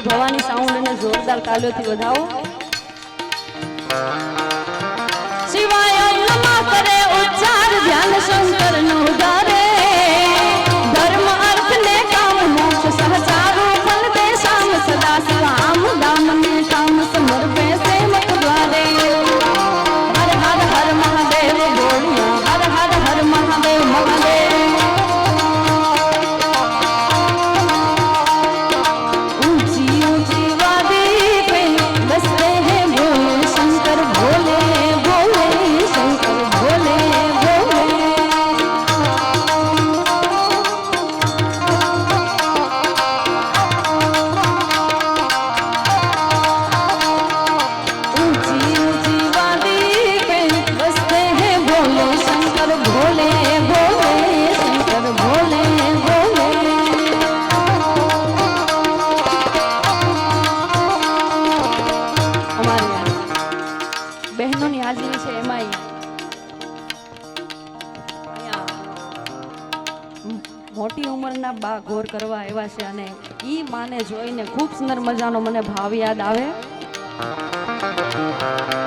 એકવાર ભવાની સાઉન્ડ અને જોરદાર તાલીઓથી વધાવો. શિવાય ઉચ્ચાર ધ્યાન શંકર નો ઉદારે બહેનોની હાજરી છે એમાંય. અહીંયા મ- મોટી ઉંમરના બા ઘોર કરવા એવા છે અને એ માને જોઈને ખૂબ સુંદર મજાનો મને ભાવ યાદ આવે.